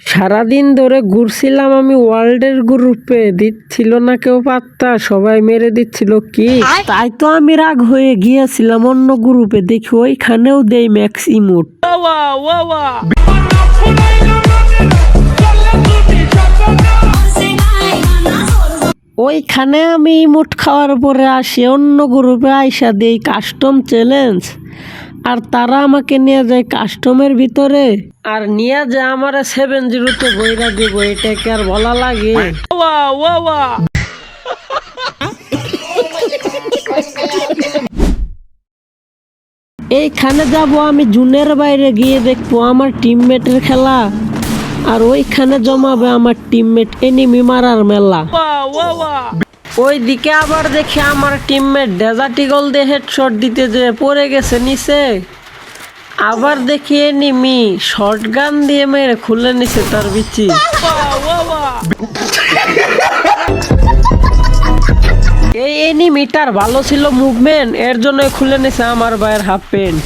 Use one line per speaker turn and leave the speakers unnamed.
সারাদিন ধরে ঘুরছিলাম আমি ওয়ার্ল্ডের গ্রুপে। দিচ্ছিল না কেউ পাত্তা সবাই মেরে দিচ্ছিল কি? তাই তো আমি রাগ হয়ে গিয়েছিলাম অন্য গ্রুপে দেখি ওইখানেও দেই ম্যাক্স ইমোট। ওইখানে আমি ইমোট খাওয়ার পরে আসি অন্য গ্রুপে আইসা দেই কাস্টম চ্যালেঞ্জ আর তারা আমাকে নিয়ে যায় কাস্টমের ভিতরে। আর নিয়ে যায় আমার সেভেন জিরোতে বইরা দিব এটাকে আর বলা লাগে। এইখানে যাব আমি জুনের বাইরে গিয়ে দেখব আমার টিমমেটের খেলা। আর ওইখানে জমাবে আমার টিমমেট এনিমি মারার মেলা। ওই দিকে আবার দেখি আমার টিমমেট ডেজার্ট ইগল দিয়ে হেডশট দিতে যে পড়ে গেছে নিচে। আবার দেখি এনিমি শর্ট গান দিয়ে মেরে খুলে নিছে তার বিচি। এই এনিমিটার ভালো ছিল মুভমেন্ট এর জন্য খুলে নিছে আমার ভাইয়ের হাফ প্যান্ট